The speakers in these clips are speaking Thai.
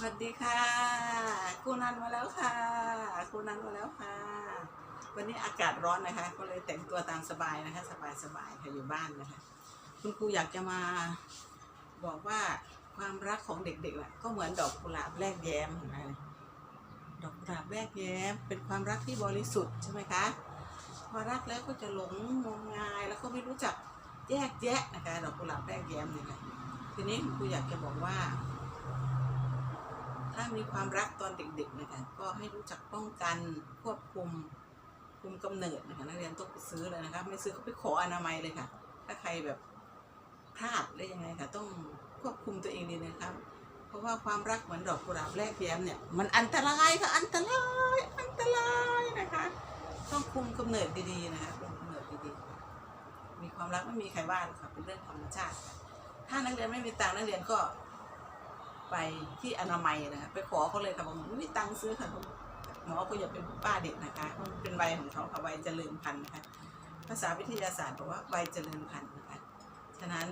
สวัสดีค่ะครูนันมาแล้วค่ะครูนันมาแล้วค่ะ วันนี้อากาศร้อนนะคะ ก็เลยแต่งตัวตามสบายนะคะ สบายสบายๆค่ะอยู่บ้านนะคะ คุณครูอยากจะมาบอกว่าความรักของเด็กๆน่ะก็เหมือนดอกกุหลาบแรกแย้มเห็นไหมดอกกุหลาบแรกแย้ม เป็นความรักที่บริสุทธิ์ใช่ไหมคะพอรักแล้วก็จะหลงงมงายแล้วก็ไม่รู้จักแยกแยะนะคะดอกกุหลาบแรกแย้มนี่แหละทีนี้คุณครูอยากจะบอกว่า ถ้ามีความรักตอนเด็กๆนะคะก็ให้รู้จักป้องกันควบคุมคุมกำเนิดนะคะนักเรียนต้องไปซื้อเลยนะคะไม่ซื้อก็ไปขออนามัยเลยค่ะ ถ้าใครแบบพลาดได้ยังไงค่ะต้องควบคุมตัวเองดีนะครับ เพราะว่าความรักเหมือนดอกกุหลาบแรกแย้มเนี่ยมันอันตรายค่ะอันตรายอันตรายนะคะ ต้องคุมกำเนิดดีๆนะคะคุมกำเนิดดีๆมีความรักไม่มีใครว่าหรอกค่ะเป็นเรื่องธรรมชาติ ถ้านักเรียนไม่มีตังนักเรียนก็ ไปที่อนามัยนะคะไปขอเขาเลยค่ะบอกไม่มีตังค์ซื้อค่ะหมอก็อย่าเป็นป้าเด็กนะคะเป็นวัยของเขาค่ะวัยเจริญพันธุ์นะคะภาษาวิทยาศาสตร์บอกว่าวัยเจริญพันธุ์นะคะฉะนั้น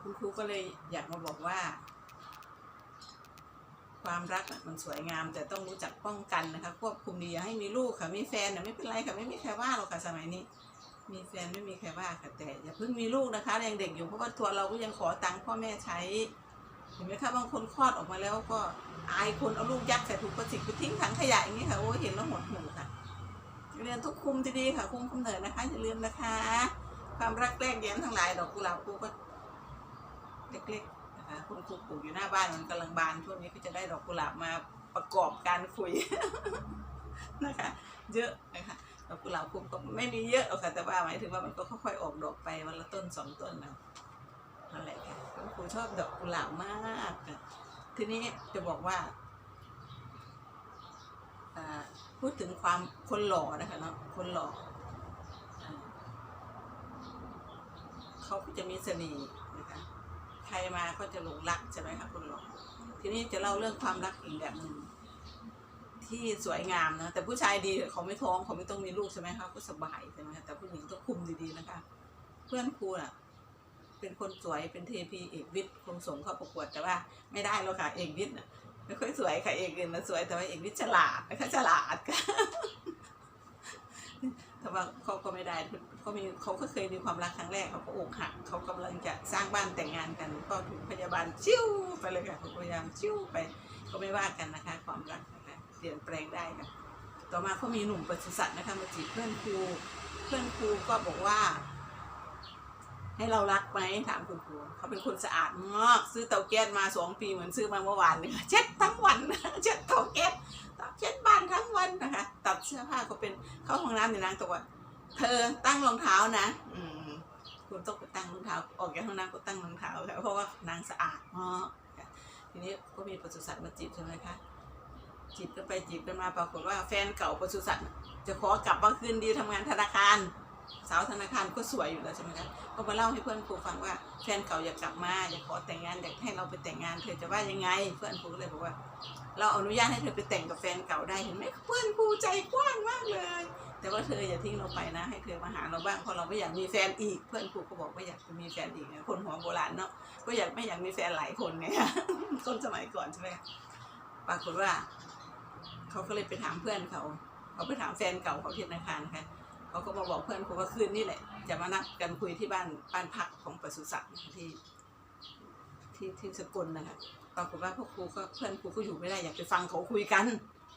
คุณครูก็เลยอยากมาบอกว่า ความรักมันสวยงาม แต่ต้องรู้จักป้องกันนะคะควบคุมดีอย่าให้มีลูกค่ะมีแฟนน่ะไม่เป็นไรค่ะไม่มีใครว่าหรอกค่ะสมัยนี้มีแฟนไม่มีใครว่าค่ะแต่อย่าเพิ่งมีลูกนะคะยังเด็กอยู่เพราะว่าตัวเราก็ยังขอตังค์พ่อแม่ใช้ ห็นไหมคะบางคนคลอดออกมาแล้วก็อายคนเอาลูกยัดใส่ถุงพลาสติกไปทิ้งถังขยะอย่างนี้ค่ะโอ้เห็นแล้วหดหูค่ะเรียนทุกคุมดีๆค่ะ คุมกำเนิดนะคะอย่าลืมนะคะ ความรักแรกแย้มทั้งหลายดอกกุหลาบครูก็เล็กๆนะคะคุณครูปลูกอยู่หน้าบ้านมันกำลังบานช่วงนี้ก็จะได้ดอกกุหลาบมาประกอบการคุยนะคะ เยอะนะคะดอกกุหลาบครูก็ไม่มีเยอะหรอกค่ะแต่ว่าหมายถึงว่ามันก็ค่อยๆออกดอกไปวันละต้นสองต้นนะ นั่นแหละค่ะคุณครูชอบดอกกุหลาบมากค่ะทีนี้จะบอกว่าพูดถึงความคนหล่อนะคะเนาะคนหล่อเขาก็จะมีเสน่ห์นะคะใครมาก็จะหลงรักใช่ไหมคะคนหล่อทีนี้จะเล่าเรื่องความรักอีกแบบหนึ่งที่สวยงามนะแต่ผู้ชายดีเขาไม่ท้องเขาไม่ต้องมีลูกใช่ไหมคะก็สบายใช่ไหมคะแต่ผู้หญิงต้องคุมดีๆนะคะ เพื่อนครูอะ เป็นคนสวยเป็นเทพีเอกวิทย์คงส่งเข้าประกวดแต่ว่าไม่ได้หรอกค่ะเอกวิทย์ไม่ค่อยสวยค่ะเอกอื่นนะสวยแต่ว่าเอกวิทย์ฉลาดนะคะฉลาดค่ะแต่ว่าเขาก็ไม่ได้เขามีเขาก็เคยมีความรักครั้งแรกเขาก็อกหักเขากำลังจะสร้างบ้านแต่งงานกัน ก็ถูกพยาบาลชิ่วไปเลยค่ะพยายามชิ่วไป ก็ไม่ว่ากันนะคะ ความรักนะคะเปลี่ยนแปลงได้ค่ะต่อมาเขามีหนุ่มปศุสัตว์นะคะมาจีบเพื่อนครูเพื่อนครูก็บอกว่า ให้เรารักไหมถามคุณครูเขาเป็นคนสะอาดมากซื้อเตาแก๊สมาสองปีเหมือนซื้อมาเมื่อวานเนี่ยเช็ดทั้งวันเช็ดเตาแก๊สเช็ดบ้านทั้งวันนะคะตัดเสื้อผ้าเขาเป็นเข้าห้องน้ำในนางตัวาเธอตั้งรองเท้านะ อืมคุณต้องไปตั้งรองเท้า ออกจากห้องน้ำก็ตั้งรองเท้าค่ะเพราะว่านางสะอาดมากทีนี้ก็มีปศุสัตว์มาจีบใช่ไหมคะจีบกันไปจีบกันมาปรากฏว่าแฟนเก่าปศุสัตว์จะขอกลับมาคืนดีทำงานธนาคาร สาวธนาคารก็สวยอยู่แล้วใช่ไหมคะก็มาเล่าให้เพื่อนครูฟังว่าแฟนเก่าอยากกลับมาอยากขอแต่งงานอยากให้เราไปแต่งงานเธอจะว่ายังไง เพื่อนครูก็เลยบอกว่า เราอนุญาตให้เธอไปแต่งกับแฟนเก่าได้เห็นไหมเพื่อนครูใจกว้างมากเลย แต่ว่าเธออย่าทิ้งเราไปนะ ให้เธอมาหาเราบ้างเพราะเราไม่อยากมีแฟนอีก เพื่อนครูก็บอกไม่อยากจะมีแฟนอีกคนหัวโบราณเนาะก็อยากไม่อยากมีแฟนหลายคนไงคนสมัยก่อนใช่ไหมปรากฏว่าเขาก็เลยไปถามเพื่อนเขา เขาไปถามแฟนเก่าเขาที่ธนาคารค่ะ เขาก็มาบอกเพื่อนครูว่าคืนนี่แหละ จะมานัดกันคุยที่บ้านบ้านพักของปศุสัตว์ที่ ที่ที่สกลนะคะปรากฏว่าพวกครูก็เพื่อนครูก็อยู่ไม่ได้อยากไปฟังเขาคุยกัน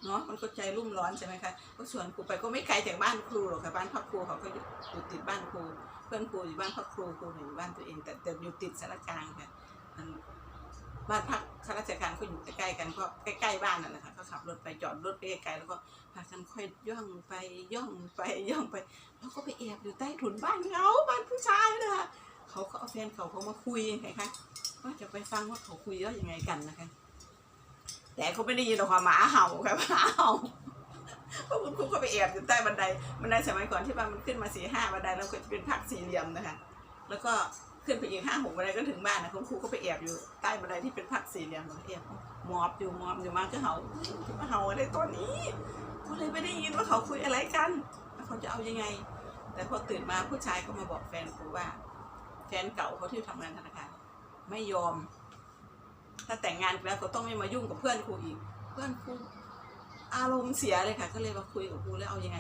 เนาะมันก็ใจรุ่มร้อนใช่ไหมคะก็ชวนครูไปก็ไม่ไกลจากบ้านครูหรอกค่ะบ้านพักครูเขาก็อยู่ติดบ้านครู เพื่อนครูอยู่บ้านพักครูครูอยู่บ้านตัวเอง แต่แต่อยู่ติดสารกลางค่ะบ้านพัก ข้าราชการก็อยู่ใกล้ๆกันก็ใกล้ๆบ้านนั่นแหละค่ะก็ขับรถไปจอดรถไปไกลๆแล้วก็พากันค่อยย่องไปย่องไปย่องไปแล้วก็ไปแอบอยู่ใต้ถุนบ้านเขาบ้านผู้ชายนะคะเขาก็เอาแฟนเขาเขามาคุยไงคะว่าจะไปฟังว่าเขาคุยว่ายังไงกันนะคะ แต่เขาไม่ได้ยินหรอกค่ะหมาเห่าค่ะหมาเห่าเพราะคุณครูก็ไปแอบอยู่ใต้บันไดบันไดสมัยก่อนที่ว่านมันขึ้นมาสี่ห้าบันไดแล้วก็จะเป็นพักสี่เหลี่ยมนะคะ แล้วก็ ขึ้นไปอีกห้าหกบันไดก็ถึงบ้านนะคุณครูก็ไปแอบอยู่ใต้บันไดที่เป็นพักสี่เหลี่ยมแล้วก็แอบมอบอยู่มอบอยู่มาก็เห่าที่มาเห่าอะไรตัวนี้ก็เลยไม่ได้ยินว่าเขาคุยอะไรกันแล้วเขาจะเอายังไง แต่พอตื่นมาผู้ชายก็มาบอกแฟนครูว่า แฟนเก่าเขาที่ทำงานธนาคารไม่ยอม ถ้าแต่งงานแล้วก็ต้องไม่มายุ่งกับเพื่อนครูอีก เพื่อนครูอารมณ์เสียเลยค่ะ ก็เลยมาคุยกับครูแล้วเอายังไง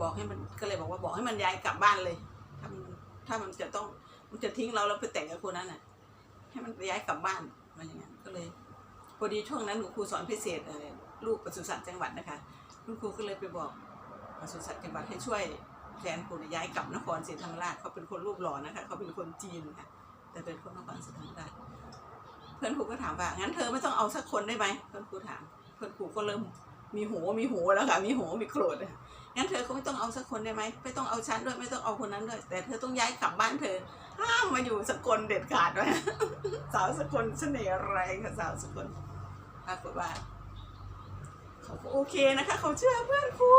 บอกให้มันก็เลยบอกว่าบอกให้มันย้ายกลับบ้านเลยถ้า ถ้ามันจะต้องมันจะทิ้งเราแล้วไปแต่งกับคนนั้นน่ะ ให้มันไปย้ายกลับบ้านมันอย่างนั้นก็เลยพอดีช่วงนั้นหนูครูสอนพิเศษเลูกปศุสัตว์จังหวัดนะคะคุณครูก็เลยไปบอกปศุสัตว์จังหวัดให้ช่วยแฟนครูเนี่ยย้ายกลับนครศรีธรรมราชเขาเป็นคนรูปหล่อนะคะเขาเป็นคนจีนค่ะแต่เป็นคนนครศรีธรรมราชเพื่อนครูก็ถามว่างั้นเธอไม่ต้องเอาสักคนได้ไหมเพื่อนครูถาม เพื่อนครูก็เริ่มมีโหมีโหแล้วค่ะมีโหมีโกรธ งั้นเธอก็ไม่ต้องเอาสักคนได้ไหมไม่ต้องเอาฉันด้วยไม่ต้องเอาคนนั้นด้วย แต่เธอต้องย้ายกลับบ้านเธอห้ามมาอยู่สกลเด็ดขาดไว้สาวสกลเสน่ห์แรงค่ะสาวสกลปรากฏว่าเขาก็โอเคนะคะเขาเชื่อเพื่อนครู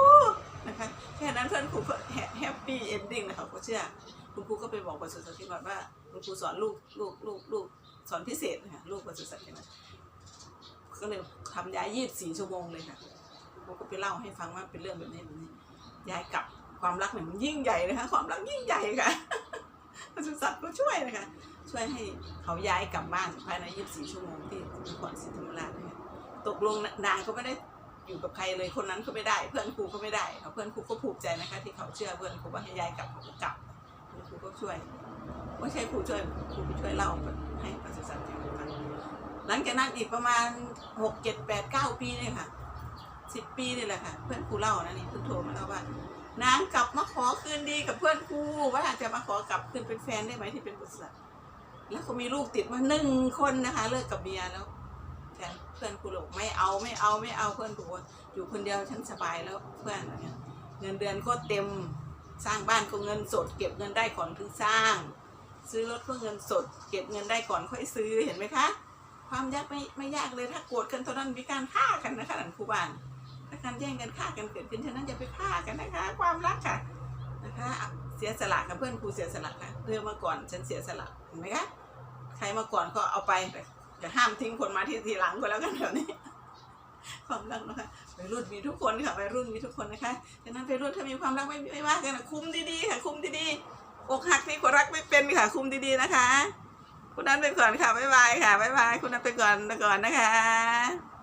นะคะแค่นั้นเพื่อนครูก็แฮปปี้เอนดิ้งนะคะเขาเชื่อคุณครูก็ไปบอกประสุทธิ์จังหวัดว่าคุณครูสอนลูกลูกลูกลูกสอนพิเศษนะคะลูกประสุทธิ์จังหวัดก็เลยทำย้ายยี่สิบสี่ชั่วโมงเลยค่ะคุณครูก็ไปเล่าให้ฟังว่าเป็นเรื่องแบบนี้แบบนี้ ย้ายกลับความรักเนี่ยมันยิ่งใหญ่นะคะความรักยิ่งใหญ่ค่ะประสุสัตว์ก็ช่วยนะคะ ช่วยให้เขาย้ายกลับบ้านภายใน 24 ชั่วโมงที่นครศรีธรรมราชนะคะตกลงนางก็ไม่ได้อยู่กับใครเลยคนนั้นก็ไม่ได้ เพื่อนครูก็ไม่ได้เอาเพื่อนครูก็ภูมิใจนะคะ ที่เขาเชื่อเพื่อนครูว่าให้ย้ายกลับเขาก็กลับครูก็ช่วยไม่ใช่ครูช่วยครูไปช่วยเล่าให้ประชาชนฟังหลังจากนั้นอีกประมาณหกเจ็ดแปดเก้าปีเนี่ยค่ะ สิบปีนี่แหละค่ะ เพื่อนครูเล่านะนี่เพิ่งโทรมาเล่าว่านางกลับมาขอคืนดีกับเพื่อนครูว่าจะมาขอกลับคืนเป็นแฟนได้ไหมที่เป็นบุตรสาวแล้วก็มีลูกติดมาหนึ่งคนนะคะ เลิกกับเมียแล้วแต่เพื่อนครูบอกไม่เอาไม่เอาไม่เอาเพื่อนครูอยู่คนเดียวฉันสบายแล้วเพื่อนอะไรเงี้ยเงินเดือนก็เต็มสร้างบ้านก็เงินสด เก็บเงินได้ก่อนถึงสร้าง ซื้อรถก็เงินสด เก็บเงินได้ก่อนค่อยซื้อเห็นไหมคะ ความยากไม่ไม่ยากเลยถ้าโกรธกันตอนนั้นมีการฆ่ากันนะคะหลังครูบ้าน ถ้าการแย่งกันฆ่ากันเกิดขึ้นฉะนั้นอย่าไปฆ่ากันนะคะ ความรักค่ะนะคะเสียสละกับเพื่อนครูเสียสละค่ะเรื่องมาก่อนฉันเสียสละเห็นไหมคะใครมาก่อนก็เอาไปแต่อย่าห้ามทิ้งคนมาที่ทีหลังก็แล้วกันแบบนี้ความรักนะคะวัยรุ่นมีทุกคนค่ะวัยรุ่นมีทุกคนนะคะฉะนั้นวัยรุ่นถ้ามีความรักไม่ไม่ว่ากันนะคุมดีๆค่ะคุมดีๆอกหักนี่คนรักไม่เป็นค่ะคุมดีๆนะคะ คุณนั้นไปก่อนค่ะบ๊ายบายค่ะบ๊ายบายคุณนั้นไปก่อนไปก่อนนะคะ